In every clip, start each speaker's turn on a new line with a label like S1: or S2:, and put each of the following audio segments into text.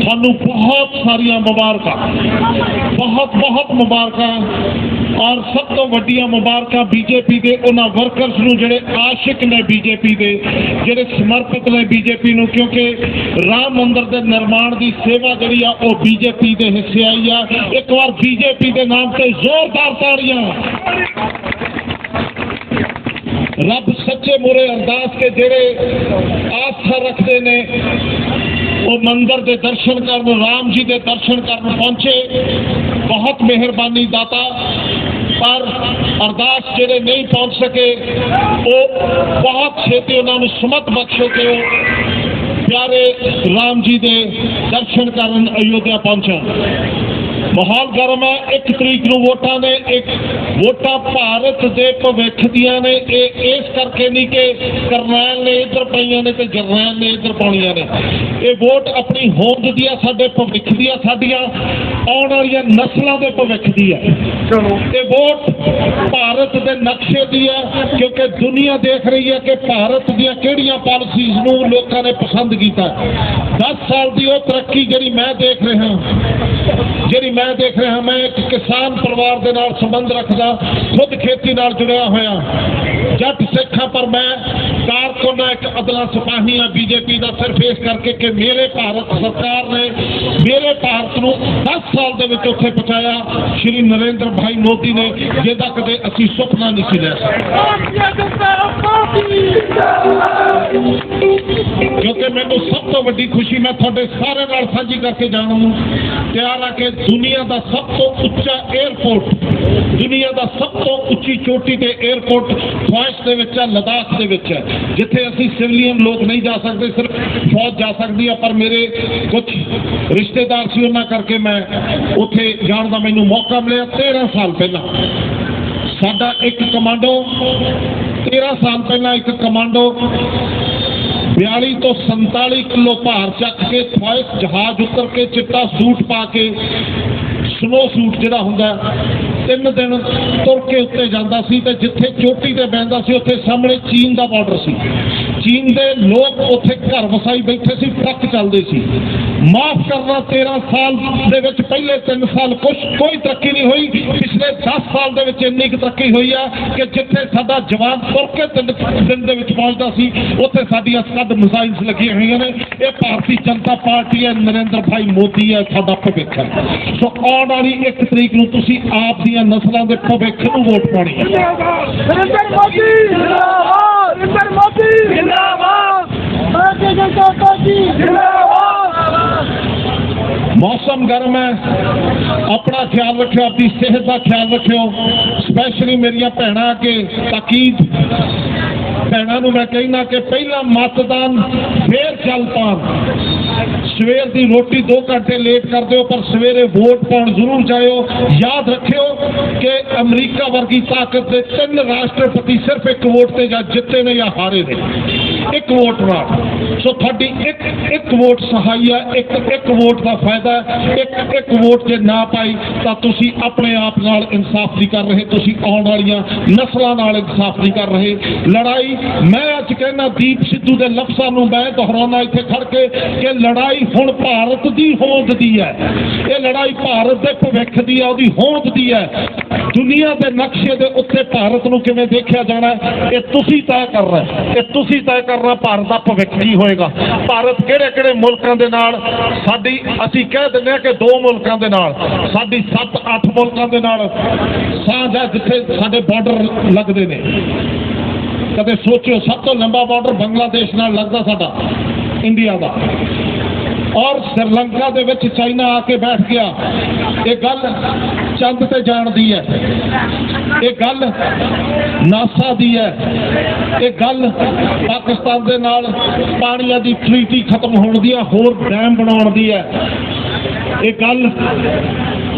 S1: ਤੁਹਾਨੂੰ ਬਹੁਤ ਸਾਰੀਆਂ ਮੁਬਾਰਕਾਂ। ਬਹੁਤ ਬਹੁਤ ਮੁਬਾਰਕਾਂ। ਔਰ ਸਭ ਤੋਂ ਵੱਡੀਆਂ ਮੁਬਾਰਕਾਂ ਬੀਜੇਪੀ ਦੇ ਉਹਨਾਂ ਵਰਕਰਸ ਨੂੰ, ਜਿਹੜੇ ਆਸ਼ਿਕ ਨੇ ਬੀਜੇਪੀ ਦੇ, ਜਿਹੜੇ ਸਮਰਪਿਤ ਨੇ ਬੀਜੇਪੀ ਨੂੰ, ਕਿਉਂਕਿ ਰਾਮ ਮੰਦਰ ਦੇ ਨਿਰਮਾਣ ਦੀ ਸੇਵਾ ਜਿਹੜੀ ਆ, ਉਹ ਬੀਜੇਪੀ ਦੇ ਹਿੱਸੇ ਆਈ ਆ। ਇੱਕ ਵਾਰ ਬੀਜੇਪੀ ਦੇ ਨਾਮ ਤੇ ਜ਼ੋਰਦਾਰ ਤਾੜੀਆਂ। ਰੱਬ ਸੱਚੇ ਮੁਰੇ ਅਰਦਾਸ ਕੇ ਜਿਹੜੇ ਆਸਥਾ ਰੱਖਦੇ ਨੇ ਉਹ ਮੰਦਰ ਦੇ ਦਰਸ਼ਨ ਕਰਨ, ਰਾਮ ਜੀ ਦੇ ਦਰਸ਼ਨ ਕਰਨ ਪਹੁੰਚੇ। ਬਹੁਤ ਮਿਹਰਬਾਨੀ ਦਾਤਾ। ਪਰ ਅਰਦਾਸ ਜਿਹੜੇ ਨਹੀਂ ਪਹੁੰਚ ਸਕੇ, ਉਹ ਬਹੁਤ ਛੇਤੀ ਉਹਨਾਂ ਨੂੰ ਸਮਤ ਬਖਸ਼ੋ ਕੇ ਉਹ ਪਿਆਰੇ ਰਾਮ ਜੀ ਦੇ ਦਰਸ਼ਨ ਕਰਨ ਅਯੋਧਿਆ ਪਹੁੰਚਣ। ਮਾਹੌਲ ਗਰਮ ਹੈ। ਇੱਕ ਤਰੀਕ ਨੂੰ ਵੋਟਾਂ ਨੇ, ਇੱਕ ਵੋਟਾਂ ਭਾਰਤ ਦੇ ਭਵਿੱਖ ਦੀਆਂ ਨੇ ਇਹ ਇਸ ਕਰਕੇ ਨਹੀਂ ਕਿ ਕਰਨੈਲ ਨੇ ਇੱਧਰ ਪਈਆਂ ਨੇ ਤੇ ਜਰਨੈਲ ਨੇ ਇੱਧਰ ਪਾਉਣੀਆਂ ਨੇ। ਇਹ ਵੋਟ ਆਪਣੀ ਹੋਂਦ ਦੀ ਆ ਸਾਡੇ ਭਵਿੱਖ ਦੀ ਆ ਸਾਡੀਆਂ ਆਉਣ ਵਾਲੀਆਂ ਨਸਲਾਂ ਦੇ ਭਵਿੱਖ ਦੀ ਹੈ।
S2: ਚਲੋ।
S1: ਇਹ ਵੋਟ ਭਾਰਤ ਦੇ ਨਕਸ਼ੇ ਦੀ ਹੈ ਕਿਉਂਕਿ ਦੁਨੀਆ ਦੇਖ ਰਹੀ ਹੈ ਕਿ ਭਾਰਤ ਦੀਆਂ ਕਿਹੜੀਆਂ ਪਾਲਿਸੀਜ਼ ਨੂੰ ਲੋਕਾਂ ਨੇ ਪਸੰਦ ਕੀਤਾ। 10 ਸਾਲ ਦੀ ਉਹ ਤਰੱਕੀ ਜਿਹੜੀ ਮੈਂ ਦੇਖ ਰਿਹਾ ਜਿਹੜੀ ਮੈਂ ਦੇਖ ਰਿਹਾ ਮੈਂ ਇੱਕ ਕਿਸਾਨ ਪਰਿਵਾਰ ਦੇ ਨਾਲ ਸੰਬੰਧ ਰੱਖਦਾ, ਖੁਦ ਖੇਤੀ ਨਾਲ ਜੁੜਿਆ ਹੋਇਆ। ਜੱਟ ਸਿੱਖਾਂ, ਪਰ ਮੈਂ ਕਾਰਕੁਨ ਇੱਕ ਅਦਲਾ ਸਿਪਾਹੀ ਆ ਬੀਜੇਪੀ ਦਾ ਸਿਰਫ ਇਸ ਕਰਕੇ ਕਿ ਮੇਰੇ ਭਾਰਤ ਸਰਕਾਰ ਨੇ ਮੇਰੇ ਭਾਰਤ ਨੂੰ 10 ਸਾਲ ਦੇ ਵਿੱਚ ਉੱਥੇ ਪਹੁੰਚਾਇਆ। ਸ਼੍ਰੀ ਨਰਿੰਦਰ ਭਾਈ ਮੋਦੀ ਨੇ ਜਿਹਦਾ ਕਦੇ ਅਸੀਂ ਸੁਪਨਾ ਨਹੀਂ ਸੀ ਲੈ ਸਕਦੇ। ਕਿਉਂਕਿ ਮੈਨੂੰ ਸਭ ਤੋਂ ਵੱਡੀ ਖੁਸ਼ੀ ਮੈਂ ਤੁਹਾਡੇ ਸਾਰੇ ਨਾਲ ਸਾਂਝੀ ਕਰਕੇ ਜਾਣ ਨੂੰ ਤਿਆਰ ਆ ਕਿ ਦੁਨੀਆ ਦਾ ਸਭ ਤੋਂ ਉੱਚਾ 에ਅਰਪੋਰਟ ਦੁਨੀਆ ਦਾ ਸਭ ਤੋਂ ਉੱਚੀ ਚੋਟੀ ਤੇ 에ਅਰਪੋਰਟ ਫੌਜ ਦੇ ਵਿੱਚ ਹੈ, ਲਦਾਖ ਦੇ ਵਿੱਚ ਹੈ। ਜਿੱਥੇ ਅਸੀਂ ਸਿਵਲੀਅਨ ਲੋਕ ਨਹੀਂ ਜਾ ਸਕਦੇ, ਸਿਰਫ ਫੌਜ ਜਾ ਸਕਦੀ ਆ, ਪਰ ਮੇਰੇ ਕੁਝ ਰਿਸ਼ਤੇਦਾਰ ਸੀ, ਉਹਨਾਂ ਕਰਕੇ ਮੈਂ ਉੱਥੇ ਜਾਣ ਦਾ ਮੈਨੂੰ ਮੌਕਾ ਮਿਲਿਆ। 13 ਸਾਲ ਪਹਿਲਾਂ ਸਾਡਾ ਇੱਕ ਕਮਾਂਡੋ 13 ਸਾਲ ਪਹਿਲਾਂ ਇੱਕ ਕਮਾਂਡੋ 42 ਤੋਂ 47 ਕਿਲੋ ਭਾਰ ਚੱਕ ਕੇ ਫੌਜ ਜਹਾਜ਼ ਉੱਤਰ ਕੇ ਚਿੱਟਾ ਸੂਟ ਪਾ ਕੇ, ਸਨੋ ਸੂਟ ਜਿਹੜਾ ਹੁੰਦਾ ਤਿੰਨ ਦਿਨ ਤੁਰ ਕੇ ਉੱਤੇ ਜਾਂਦਾ ਸੀ ਤੇ ਜਿੱਥੇ ਚੋਟੀ ਤੇ ਬੈੰਦਾ ਸੀ, ਉੱਥੇ ਸਾਹਮਣੇ ਚੀਨ ਦਾ ਬਾਰਡਰ ਸੀ। ਚੀਨ ਦੇ ਲੋਕ ਉੱਥੇ ਘਰ ਵਸਾਈ ਬੈਠੇ ਸੀ, ਟਰੱਕ ਚੱਲਦੇ ਸੀ। ਮਾਫ ਕਰਨਾ 13 ਸਾਲ ਦੇ ਵਿੱਚ ਪਹਿਲੇ 3 ਸਾਲ ਕੁਛ ਕੋਈ ਤਰੱਕੀ ਨਹੀਂ ਹੋਈ। ਪਿਛਲੇ 10 ਸਾਲ ਦੇ ਵਿੱਚ ਇੰਨੀ ਕੁ ਤਰੱਕੀ ਹੋਈ ਆ ਕਿ ਜਿੱਥੇ ਸਾਡਾ ਜਵਾਨ ਤੁਰ ਕੇ ਦਿਨ ਦੇ ਵਿੱਚ ਪਹੁੰਚਦਾ ਸੀ, ਉੱਥੇ ਸਾਡੀਆਂ ਸਕੱਡ ਮਿਸਾਈਲਸ ਲੱਗੀਆਂ ਹੋਈਆਂ ਨੇ। ਇਹ ਭਾਰਤੀ ਜਨਤਾ ਪਾਰਟੀ ਹੈ, ਨਰਿੰਦਰ ਭਾਈ ਮੋਦੀ ਹੈ, ਸਾਡਾ ਭਵਿੱਖ ਹੈ। ਸੋ ਆਉਣ ਵਾਲੀ ਇੱਕ ਤਰੀਕ ਨੂੰ ਤੁਸੀਂ ਆਪ ਦੀਆਂ ਨਸਲਾਂ ਦੇ ਭਵਿੱਖ ਨੂੰ ਵੋਟ ਪਾਉਣੀ ਹੈ।
S2: ਨਰਿੰਦਰ ਮੋਦੀ, ਜਿੰਦਾਬਾਦ, ਨਰਿੰਦਰ ਮੋਦੀ ਜਿੰਦਾਬਾਦ ਭਾਰਤੀ ਜਨਤਾ ਪਾਰਟੀ ਜਿੰਦਾਬਾਦ
S1: ਮੌਸਮ ਗਰਮ ਹੈ ਆਪਣਾ ਖਿਆਲ ਰੱਖਿਓ ਆਪਣੀ ਸਿਹਤ ਦਾ ਖਿਆਲ ਰੱਖਿਓ ਸਪੈਸ਼ਲੀ ਮੇਰੀਆਂ ਭੈਣਾਂ ਕੇ ਤਾਕੀਦ ਭੈਣਾਂ ਨੂੰ ਮੈਂ ਕਹਿੰਦਾ ਕਿ ਪਹਿਲਾਂ ਮਤਦਾਨ, ਫੇਰ ਚੱਲ ਪਾਣ। ਸਵੇਰ ਦੀ ਰੋਟੀ 2 ਘੰਟੇ ਲੇਟ ਕਰ ਦਿਓ, ਪਰ ਸਵੇਰੇ ਵੋਟ ਪਾਉਣ ਜ਼ਰੂਰ ਜਾਇਓ। ਯਾਦ ਰੱਖਿਓ ਕਿ ਅਮਰੀਕਾ ਵਰਗੀ ਤਾਕਤ ਦੇ ਤਿੰਨ ਰਾਸ਼ਟਰਪਤੀ ਸਿਰਫ ਇੱਕ ਵੋਟ ਤੇ ਜਾਂ ਜਿੱਤੇ ਨੇ ਜਾਂ ਹਾਰੇ ਨੇ। ਇੱਕ ਵੋਟ ਨਾਲ ਸੋ ਤੁਹਾਡੀ ਇੱਕ ਇੱਕ ਵੋਟ ਸਹਾਈ ਹੈ ਇੱਕ ਇੱਕ ਵੋਟ ਦਾ ਫਾਇਦਾ ਇੱਕ ਇੱਕ ਵੋਟ ਜੇ ਨਾ ਪਾਈ, ਤਾਂ ਤੁਸੀਂ ਆਪਣੇ ਆਪ ਨਾਲ ਇਨਸਾਫ ਨਹੀਂ ਕਰ ਰਹੇ। ਤੁਸੀਂ ਆਉਣ ਵਾਲੀਆਂ ਨਸਲਾਂ ਨਾਲ ਇਨਸਾਫ ਨਹੀਂ ਕਰ ਰਹੇ। ਲੜਾਈ, ਮੈਂ ਅੱਜ ਕਹਿੰਦਾ ਦੀਪ ਸਿੱਧੂ ਦੇ ਲਫ਼ਜ਼ਾਂ ਨੂੰ ਮੈਂ ਦੁਹਰਾਉਣਾ ਇੱਥੇ ਖੜ ਕੇ ਕਿ ਲੜਾਈ ਹੁਣ ਭਾਰਤ ਦੀ ਹੋਂਦ ਦੀ ਹੈ। ਇਹ ਲੜਾਈ ਭਾਰਤ ਦੇ ਭਵਿੱਖ ਦੀ ਹੈ ਉਹਦੀ ਹੋਂਦ ਦੀ ਹੈ। ਦੁਨੀਆ ਦੇ ਨਕਸ਼ੇ ਦੇ ਉੱਤੇ ਭਾਰਤ ਨੂੰ ਕਿਵੇਂ ਦੇਖਿਆ ਜਾਣਾ ਇਹ ਤੁਸੀਂ ਤੈਅ ਕਰਨਾ ਹੈ। ਇਹ ਤੁਸੀਂ ਤੈਅ ਕਰਨਾ ਭਾਰਤ ਦਾ ਭਵਿੱਖ ਕੀ ਹੋਏਗਾ? ਭਾਰਤ ਕਿਹੜੇ ਕਿਹੜੇ ਮੁਲਕਾਂ ਦੇ ਨਾਲ? ਸਾਡੀ, ਅਸੀਂ ਕਹਿ ਦਿੰਦੇ ਹਾਂ ਕਿ ਦੋ ਮੁਲਕਾਂ ਦੇ ਨਾਲ। ਸਾਡੀ 7-8 ਮੁਲਕਾਂ ਦੇ ਨਾਲ। ਸਾਂਝ ਹੈ ਜਿੱਥੇ ਸਾਡੇ ਬਾਰਡਰ ਲੱਗਦੇ ਨੇ। ਕਦੇ ਸੋਚਿਓ, ਸਭ ਤੋਂ ਲੰਬਾ ਬਾਰਡਰ ਬੰਗਲਾਦੇਸ਼ ਨਾਲ ਲੱਗਦਾ ਸਾਡਾ, ਇੰਡੀਆ ਦਾ। ਔਰ ਸ੍ਰੀਲੰਕਾ ਦੇ ਵਿੱਚ ਚਾਈਨਾ ਆ ਕੇ ਬੈਠ ਗਿਆ। ਇਹ ਗੱਲ ਚੰਦ ਤੇ ਜਾਣ ਦੀ ਹੈ। ਇਹ ਗੱਲ ਨਾਸਾ ਦੀ ਹੈ। ਇਹ ਗੱਲ ਪਾਕਿਸਤਾਨ ਦੇ ਨਾਲ ਪਾਣੀਆਂ ਦੀ ਟ੍ਰੀਟੀ ਖਤਮ ਹੋਣ ਦੀ ਹੈ, ਹੋਰ ਡੈਮ ਬਣਾਉਣ ਦੀ ਹੈ। ਇਹ ਗੱਲ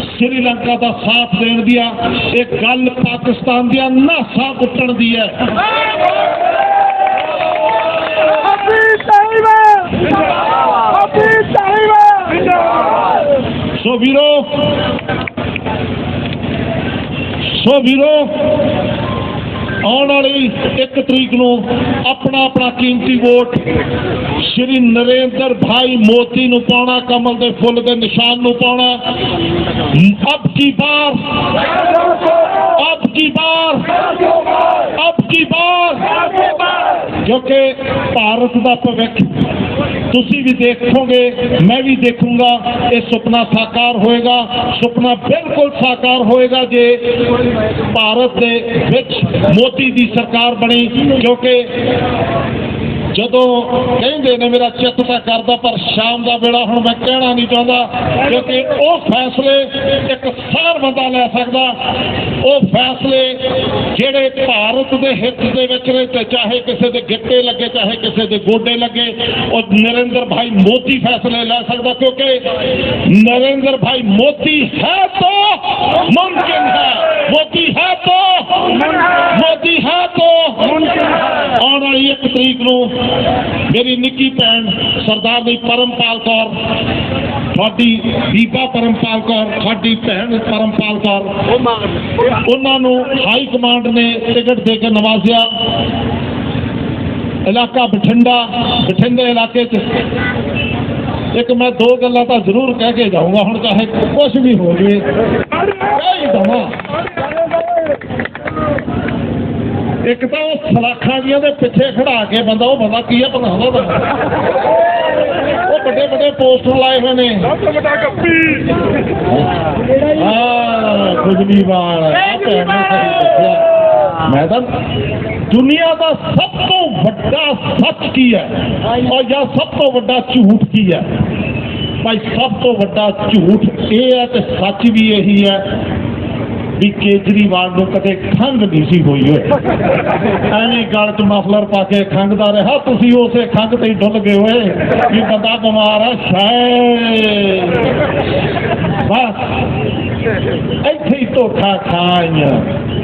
S1: ਸ੍ਰੀਲੰਕਾ ਦਾ ਸਾਥ ਦੇਣ ਦੀ ਆ ਇਹ ਗੱਲ ਪਾਕਿਸਤਾਨ ਦੀਆਂ ਨਾਸਾਂ ਕੁੱਟਣ ਦੀ ਹੈ। ਸੋ ਵੀਰੋ ਸੋ ਵੀਰੋ, ਆਉਣ ਵਾਲੀ 1 ਤਰੀਕ ਨੂੰ ਆਪਣਾ ਆਪਣਾ ਕੀਮਤੀ ਵੋਟ ਸ਼੍ਰੀ ਨਰਿੰਦਰ ਭਾਈ ਮੋਦੀ ਨੂੰ ਪਾਉਣਾ, ਕਮਲ ਦੇ ਫੁੱਲ ਦੇ ਨਿਸ਼ਾਨ ਨੂੰ ਪਾਉਣਾ। ਅਬ ਕੀ ਬਾਰ ਅਬ ਕੀ ਬਾਰ ਅਬ ਕੀ ਬਾਰ ਕਿਉਂਕਿ ਭਾਰਤ ਦਾ ਭਵਿੱਖ ਤੁਸੀਂ ਵੀ ਦੇਖੋਗੇ, ਮੈਂ ਵੀ ਦੇਖੂੰਗਾ, ਇਹ ਸੁਪਨਾ ਸਾਕਾਰ ਹੋਏਗਾ, ਸੁਪਨਾ ਬਿਲਕੁਲ ਸਾਕਾਰ ਹੋਏਗਾ ਜੇ ਭਾਰਤ ਦੇ ਵਿੱਚ ਮੋਦੀ ਦੀ ਸਰਕਾਰ ਬਣੀ, ਕਿਉਂਕਿ ਜਦੋਂ ਕਹਿੰਦੇ ਨੇ ਮੇਰਾ ਚਿੱਤ ਤਾਂ ਕਰਦਾ ਪਰ ਸ਼ਾਮ ਦਾ ਵੇਲਾ ਹੁਣ ਮੈਂ ਕਹਿਣਾ ਨਹੀਂ ਚਾਹੁੰਦਾ ਕਿਉਂਕਿ ਉਹ ਫੈਸਲੇ ਇੱਕ ਸਾਰ ਬੰਦਾ ਲੈ ਸਕਦਾ। ਉਹ ਫੈਸਲੇ ਜਿਹੜੇ ਭਾਰਤ ਦੇ ਹਿੱਤ ਦੇ ਵਿੱਚ ਨੇ ਤੇ ਚਾਹੇ ਕਿਸੇ ਦੇ ਗਿੱਟੇ ਲੱਗੇ ਚਾਹੇ ਕਿਸੇ ਦੇ ਗੋਡੇ ਲੱਗੇ ਉਹ ਨਰਿੰਦਰ ਭਾਈ ਮੋਦੀ ਫੈਸਲੇ ਲੈ ਸਕਦਾ ਕਿਉਂਕਿ ਨਰਿੰਦਰ ਭਾਈ ਮੋਦੀ ਹੈ ਤੋਂ ਮੁਮਕਿਨ ਹੈ। ਮੋਦੀ ਹੈ ਤਾਂ ਮੋਦੀ ਹੈ ਤੋਂ ਆਉਣ ਵਾਲੀ ਇੱਕ ਤਰੀਕ ਨੂੰ ਮੇਰੀ ਨਿੱਕੀ ਭੈਣ ਸਰਦਾਰਨੀ ਪਰਮਪਾਲ ਕੌਰ, ਤੁਹਾਡੀ ਬੀਬਾ ਪਰਮਪਾਲ ਕੌਰ ਸਾਡੀ ਭੈਣ ਪਰਮਪਾਲ ਕੌਰ, ਉਹਨਾਂ ਨੂੰ ਹਾਈ ਕਮਾਂਡ ਨੇ ਟਿਕਟ ਦੇ ਕੇ ਨਵਾਜ਼ਿਆ। ਇਲਾਕਾ ਬਠਿੰਡਾ, ਬਠਿੰਡੇ ਇਲਾਕੇ 'ਚ। ਇੱਕ ਮੈਂ ਦੋ ਗੱਲਾਂ ਤਾਂ ਜ਼ਰੂਰ ਕਹਿ ਕੇ ਜਾਊਂਗਾ, ਹੁਣ ਚਾਹੇ ਕੁਝ ਵੀ ਹੋ ਜਾਵੇ। ਕਹਿ ਦਵਾਂ। ਇੱਕ ਤਾਂ ਉਹ ਸਲਾਖਾਂ ਜੀਆਂ ਦੇ ਪਿੱਛੇ ਖੜਾ ਕੇ ਬੰਦਾ ਉਹ ਬੰਦਾ ਕੀ ਆ ਬਣਾਉਂਦਾ ਉਹ ਵੱਡੇ ਵੱਡੇ ਪੋਸਟਰ ਲਾਏ ਹੋਏ ਨੇ।
S2: ਸਭ ਤੋਂ ਵੱਡਾ ਗੱਪੀ।
S1: ਹਾਂ ਸਾਨੂੰ ਦੱਸਿਆ। ਮੈਂ ਤਾਂ ਦੁਨੀਆ ਦਾ ਸਭ ਤੋਂ ਵੱਡਾ ਸੱਚ ਕੀ ਹੈ? ਔਰ ਜਾਂ ਸਭ ਤੋਂ ਵੱਡਾ ਝੂਠ ਕੀ ਹੈ? ਭਾਈ ਸਭ ਤੋਂ ਵੱਡਾ ਝੂਠ ਇਹ ਹੈ ਤੇ ਸੱਚ ਵੀ ਇਹੀ ਹੈ ਵੀ ਕੇਜਰੀਵਾਲ ਨੂੰ ਕਦੇ ਖੰਘ ਨਹੀਂ ਸੀ ਹੋਈ ਹੋਏ ਐਵੇਂ ਗਲ 'ਚ ਮਫਲਰ ਪਾ ਕੇ ਖੰਘਦਾ ਰਿਹਾ, ਤੁਸੀਂ ਉਸੇ ਖੰਘ ਤੇ ਹੀ ਡੁੱਲ ਗਏ ਹੋਏ ਵੀ ਬੰਦਾ ਬਿਮਾਰ ਆ ਸ਼ਾਇਦ ਬਸ। ਇੱਥੇ ਹੀ ਧੋਖਾ ਖਾਈਆਂ।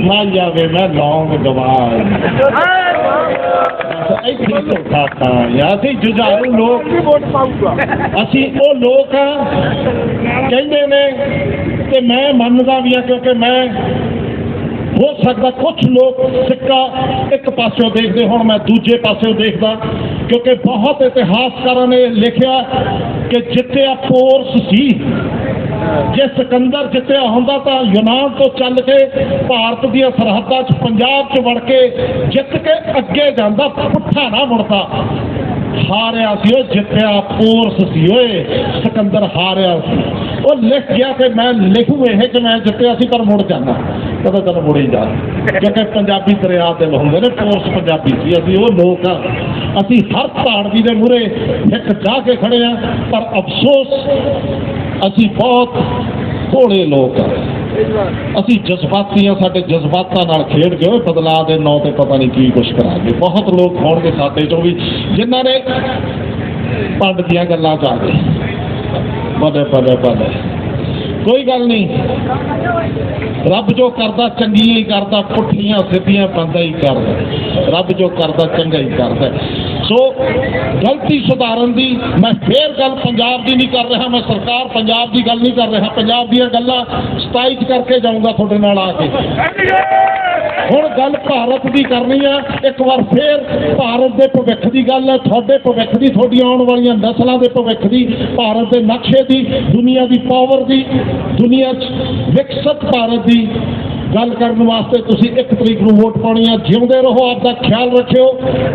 S1: ਨਾ ਜਾਵੇ ਮੈਂ ਲੌਂਗ ਗਵਾਏ ਇੱਥੇ ਹੀ ਧੋਖਾ ਖਾਈਆਂ। ਅਸੀਂ ਜੁਝਾਰੂ ਲੋਕ।
S2: ਵੋਟ ਪਾਊਗਾ
S1: ਅਸੀਂ ਉਹ ਲੋਕ ਆ, ਕਹਿੰਦੇ ਨੇ ਕਿ ਮੈਂ ਮੰਨਦਾ ਵੀ ਆ ਕਿਉਂਕਿ ਮੈਂ ਹੋ। ਸਕਦਾ ਕੁਝ ਲੋਕ ਸਿੱਕਾ ਇੱਕ ਪਾਸਿਓਂ ਦੇਖਦੇ ਹੁਣ, ਮੈਂ ਦੂਜੇ ਪਾਸਿਓਂ ਦੇਖਦਾ, ਕਿਉਂਕਿ ਬਹੁਤ ਇਤਿਹਾਸਕਾਰਾਂ ਨੇ ਲਿਖਿਆ ਕਿ ਜਿੱਤਿਆ ਪੋਰਸ ਸੀ। ਜੇ ਸਿਕੰਦਰ ਜਿੱਤਿਆ ਹੁੰਦਾ ਤਾਂ ਯੂਨਾਨ ਤੋਂ ਚੱਲ ਕੇ ਭਾਰਤ ਦੀਆਂ ਸਰਹੱਦਾਂ 'ਚ, ਪੰਜਾਬ 'ਚ ਵੜ ਕੇ ਜਿੱਤ ਕੇ ਅੱਗੇ ਜਾਂਦਾ, ਪੁੱਠਾ ਨਾ ਮੁੜਦਾ। ਹਾਰਿਆ ਸੀ ਉਹ, ਜਿੱਤਿਆ ਪੋਰਸ ਸੀ ਓਏ। ਸਿਕੰਦਰ ਹਾਰਿਆ ਸੀ। ਉਹ ਲਿਖ ਗਿਆ ਕਿ ਮੈਂ ਲਿਖੂ ਇਹ ਕਿ ਮੈਂ ਜਿੱਤਿਆ ਸੀ ਪਰ ਮੁੜ ਜਾਣਾ ਕਦੇ ਕਦੋਂ ਮੁੜੀ ਜਾ ਕਿਉਂਕਿ ਪੰਜਾਬੀ ਦਰਿਆ ਦੇ ਹੁੰਦੇ ਨੇ ਕੋਰਸ ਪੰਜਾਬੀ ਸੀ। ਅਸੀਂ ਉਹ ਲੋਕ ਆ। ਅਸੀਂ ਹਰ ਧਾੜਵੀ ਦੇ ਮੂਹਰੇ ਇੱਕ ਜਾ ਕੇ ਖੜੇ ਆ, ਪਰ ਅਫਸੋਸ, ਅਸੀਂ ਬਹੁਤ ਭੋਲੇ ਲੋਕ ਆ। ਅਸੀਂ ਜਜ਼ਬਾਤੀ ਆ, ਸਾਡੇ ਜਜ਼ਬਾਤਾਂ ਨਾਲ ਖੇਡ ਕੇ ਉਹ ਬਦਲਾਅ ਦੇ ਨਾਂ ਤੇ ਪਤਾ ਨਹੀਂ ਕੀ ਕੁਛ ਕਰਾਂਗੇ। ਬਹੁਤ ਲੋਕ ਹੋਣਗੇ ਸਾਡੇ ਚੋਂ ਵੀ, ਜਿਨ੍ਹਾਂ ਨੇ ਪੰਡ ਦੀਆਂ ਗੱਲਾਂ ਚ ਆ ਗਏ ਬੜੇ। ਕੋਈ ਗੱਲ ਨਹੀਂ। ਰੱਬ ਜੋ ਕਰਦਾ, ਚੰਗੀਆਂ ਹੀ ਕਰਦਾ, ਪੁੱਠੀਆਂ, ਸਿੱਧੀਆਂ ਬੰਦਾ ਹੀ ਕਰਦਾ। ਰੱਬ ਜੋ ਕਰਦਾ, ਚੰਗਾ ਹੀ ਕਰਦਾ। ਸੋ ਗਲਤੀ ਸੁਧਾਰਨ ਦੀ ਮੈਂ ਫੇਰ ਗੱਲ ਪੰਜਾਬ ਦੀ ਨਹੀਂ ਕਰ ਰਿਹਾ, ਮੈਂ ਸਰਕਾਰ ਪੰਜਾਬ ਦੀ ਗੱਲ ਨਹੀਂ ਕਰ ਰਿਹਾ। ਪੰਜਾਬ ਦੀਆਂ ਗੱਲਾਂ 27 ਕਰਕੇ ਜਾਊਂਗਾ ਤੁਹਾਡੇ ਨਾਲ ਆ ਕੇ। ਹੁਣ ਗੱਲ ਭਾਰਤ ਦੀ ਕਰਨੀ ਆ। ਇੱਕ ਵਾਰ ਫੇਰ ਭਾਰਤ ਦੇ ਭਵਿੱਖ ਦੀ ਗੱਲ ਹੈ ਤੁਹਾਡੇ ਭਵਿੱਖ ਦੀ ਤੁਹਾਡੀਆਂ ਆਉਣ ਵਾਲੀਆਂ ਨਸਲਾਂ ਦੇ ਭਵਿੱਖ ਦੀ, ਭਾਰਤ ਦੇ ਨਕਸ਼ੇ ਦੀ, ਦੁਨੀਆ ਦੀ ਪਾਵਰ ਦੀ, ਦੁਨੀਆ 'ਚ ਵਿਕਸਿਤ ਭਾਰਤ ਦੀ ਗੱਲ ਕਰਨ ਵਾਸਤੇ ਤੁਸੀਂ ਇੱਕ ਤਰੀਕ ਨੂੰ ਵੋਟ ਪਾਉਣੀ ਆ। ਜਿਉਂਦੇ ਰਹੋ ਆਪ ਦਾ ਖਿਆਲ ਰੱਖਿਓ,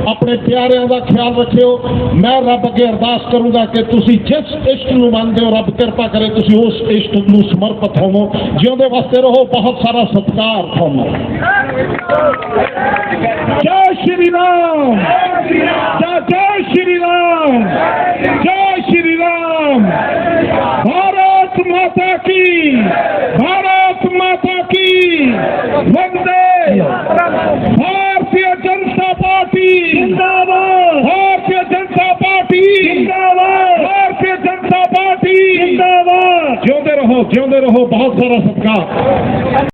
S1: ਆਪਣੇ ਪਿਆਰਿਆਂ ਦਾ ਖਿਆਲ ਰੱਖਿਓ। ਮੈਂ ਰੱਬ ਅੱਗੇ ਅਰਦਾਸ ਕਰੂੰਗਾ ਕਿ ਤੁਸੀਂ ਜਿਸ ਇਸ਼ਟ ਨੂੰ ਮੰਨਦੇ ਹੋ, ਰੱਬ ਕਿਰਪਾ ਕਰੇ ਤੁਸੀਂ ਉਸ ਇਸ਼ਟ ਨੂੰ ਸਮਰਪਿਤ ਹੋਵੋ। ਜਿਉਂਦੇ ਵਾਸਤੇ ਰਹੋ, ਬਹੁਤ ਸਾਰਾ ਸਤਿਕਾਰ ਤੁਹਾਨੂੰ ਜੈ ਸ਼੍ਰੀ ਰਾਮ ਜੈ ਸ਼੍ਰੀ ਰਾਮ ਜੈ ਸ਼੍ਰੀ ਰਾਮ ਭਾਰਤ ਮਾਤਾ ਕੀ ਭਾਰਤ ਮਾਤਾ ਕੀ ਵੰਦੇ ਭਾਰਤੀ ਜਨਤਾ ਪਾਰਟੀ ਜਿੰਦਾਬਾਦ ਭਾਰਤੀ ਜਨਤਾ ਪਾਰਟੀ ਜਿੰਦਾਬਾਦ ਭਾਰਤੀ ਜਨਤਾ ਪਾਰਟੀ ਜਿੰਦਾਬਾਦ ਜਿਉਂਦੇ ਰਹੋ ਜਿਉਂਦੇ ਰਹੋ ਬਹੁਤ ਸਾਰਾ ਸਤਿਕਾਰ